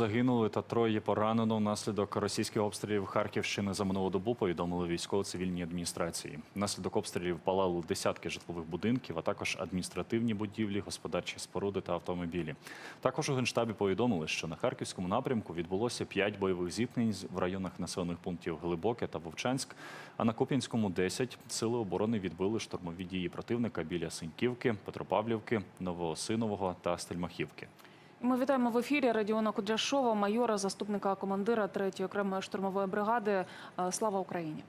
загинули та троє поранено внаслідок російських обстрілів Харківщини за минулу добу. Повідомили військово-цивільній адміністрації. Внаслідок обстрілів палали десятки житлових будинків, а також адміністративні будівлі, господарчі споруди та автомобілі. Також у генштабі повідомили, що на харківському напрямку відбулося п'ять бойових зіткнень в районах населених пунктів Глибоке та Вовчанськ. А на Куп'янському 10 сили оборони відбили штурмові дії противника біля Синьківки, Петропавлівки, Новоосинового та Стельмахівки. Ми вітаємо в ефірі Радіона Кудряшова, майора, заступника командира 3-ї окремої штурмової бригади. Е, Слава Україні!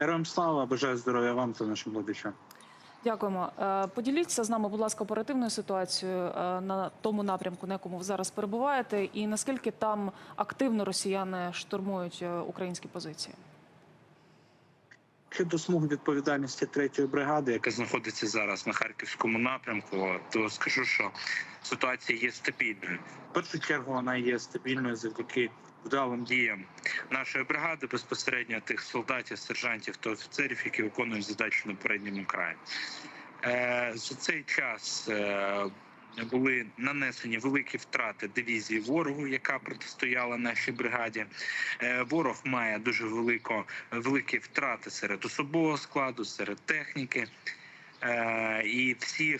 Героям слава, бажаю здоров'я вам та нашим глядачам. Дякуємо. Е, Поділіться з нами, будь ласка, оперативною ситуацією е, на тому напрямку, на якому ви зараз перебуваєте, і наскільки там активно росіяни штурмують українські позиції. Щодо смуги відповідальності третьої бригади, яка знаходиться зараз на харківському напрямку, то скажу, що ситуація є стабільною. В першу чергу вона є стабільною завдяки вдалим діям нашої бригади, безпосередньо тих солдатів, сержантів та офіцерів, які виконують задачі на передньому краї. Е, За цей час е, були нанесені великі втрати дивізії ворогу, яка протистояла нашій бригаді. Е, Ворог має дуже велико, великі втрати серед особового складу, серед техніки. Е, І всі,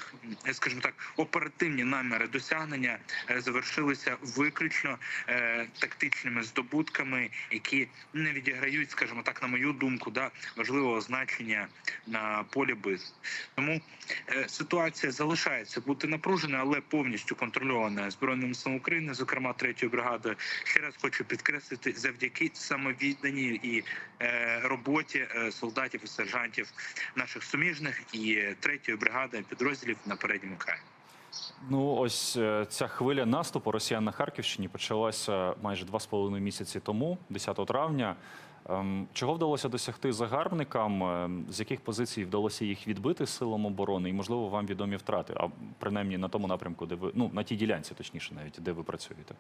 скажімо так, оперативні наміри досягнення е, завершилися виключно е, тактичними здобутками, які не відіграють, скажімо так, на мою думку, да, важливого значення на полі битв. Тому е, ситуація залишається бути напруженою, але повністю контрольована збройними силами України, зокрема третьою бригадою. Ще раз хочу підкреслити завдяки самовідданій і е, роботі е, солдатів і сержантів наших суміжних і третьої бригади підрозділів на передньому краї. Ну, ось е, ця хвиля наступу росіян на Харківщині почалася майже два з половиною місяці тому, 10 травня. Ем, Чого вдалося досягти загарбникам? Ем, З яких позицій вдалося їх відбити силам оборони? І можливо вам відомі втрати, а принаймні на тому напрямку, де ви ну на тій ділянці, точніше, навіть де ви працюєте.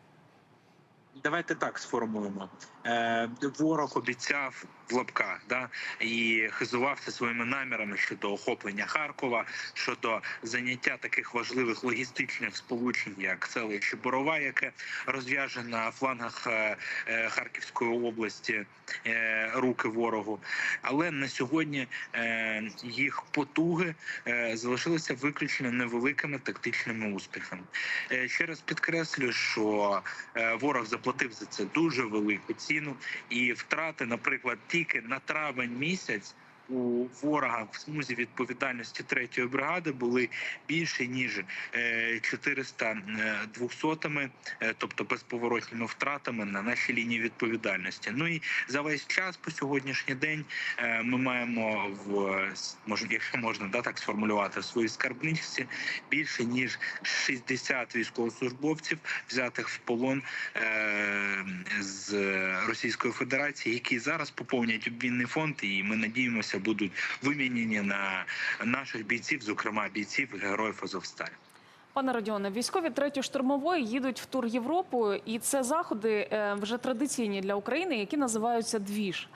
Давайте так сформулюємо. Е, ворог обіцяв в лапках, да і хизувався своїми намірами щодо охоплення Харкова, щодо заняття таких важливих логістичних сполучень, як селище Борова, яке розв'яже на флангах е, е, Харківської області е, руки ворогу. Але на сьогодні їх потуги залишилися виключно невеликими тактичними успіхами. Ще раз підкреслю, що ворог заплатив за це дуже велику ціну, і втрати, наприклад, тільки на травень місяць. У ворога в смузі відповідальності третьої бригади були більше ніж е, 400 двохсотими, е, тобто безповоротніми втратами на нашій лінії відповідальності. Ну і за весь час по сьогоднішній день е, ми маємо в може, якщо можна да так сформулювати в своїй скарбничці більше ніж 60 військовослужбовців, взятих в полон е, з Російської Федерації, які зараз поповнять обмінний фонд, і ми надіємося, будуть вимінені на наших бійців, зокрема бійців героїв Азовсталі. Пане Радіоне, військові третьої штурмової їдуть в тур Європу, і це заходи е, вже традиційні для України, які називаються двіж.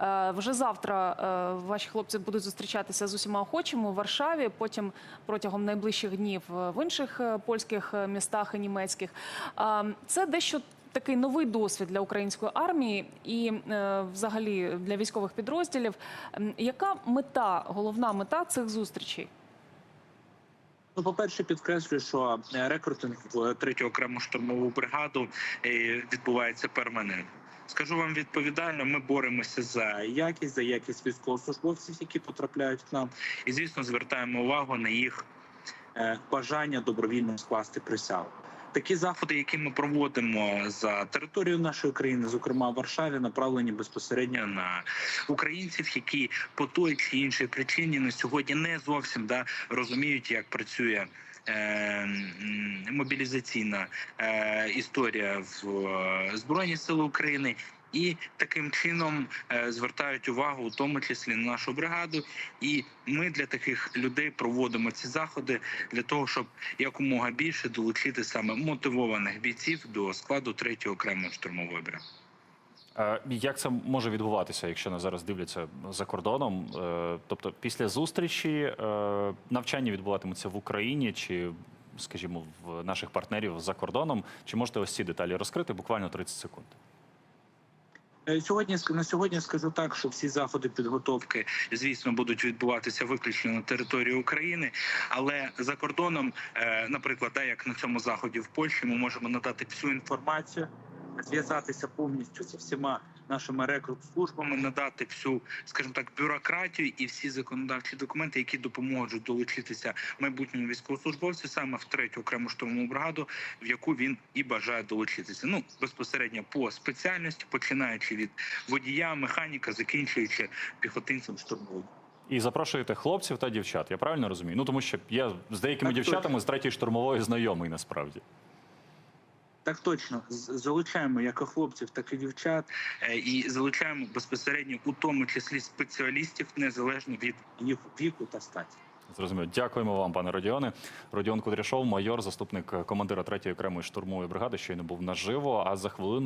Е, Вже завтра е, ваші хлопці будуть зустрічатися з усіма охочими у Варшаві. Потім протягом найближчих днів в інших польських містах і німецьких. Це дещо такий новий досвід для української армії і е, взагалі для військових підрозділів. Яка мета, головна мета цих зустрічей? Ну, по-перше, підкреслюю, що е, рекрутинг в третю окрему штурмову бригаду е, відбувається перманентно. Скажу вам відповідально, ми боремося за якість, за якість військовослужбовців, які потрапляють к нам, і звісно звертаємо увагу на їх е, бажання добровільно скласти присягу. Такі заходи, які ми проводимо за територію нашої країни, зокрема в Варшаві, направлені безпосередньо на українців, які по той чи іншій причині на сьогодні не зовсім да розуміють, як працює. Е, Мобілізаційна е, історія в е, Збройні Сили України, і таким чином звертають увагу, у тому числі на нашу бригаду. І ми для таких людей проводимо ці заходи для того, щоб якомога більше долучити саме мотивованих бійців до складу третьої окремої штурмової бригади. Як це може відбуватися, якщо нас зараз дивляться за кордоном? Е, Тобто, після зустрічі е, навчання відбуватимуться в Україні чи скажімо, в наших партнерів за кордоном. Чи можете ось ці деталі розкрити? Буквально 30 секунд. Е, Сьогодні на сьогодні скажу так, що всі заходи підготовки, звісно, будуть відбуватися виключно на території України, але за кордоном, наприклад, да, як на цьому заході в Польщі, ми можемо надати всю інформацію, зв'язатися повністю зі всіма нашими рекрут-службами, надати всю, скажімо так, бюрократію і всі законодавчі документи, які допоможуть долучитися майбутньому військовослужбовцю саме в третю окрему штурмову бригаду, в яку він і бажає долучитися. Ну безпосередньо по спеціальності, починаючи від водія, механіка, закінчуючи піхотинцем штурмовим. І запрошуєте хлопців та дівчат. Я правильно розумію? Ну тому що я з деякими Так, дівчатами з третьої штурмової знайомий насправді. Так точно З- залучаємо як і хлопців, так і дівчат, е, і залучаємо безпосередньо у тому числі спеціалістів незалежно від їх віку та статі. Зрозуміло. Дякуємо вам, пане Родіоне. Родіон Кудряшов, майор, заступник командира третьої окремої штурмової бригади, щойно був наживо. А за хвилину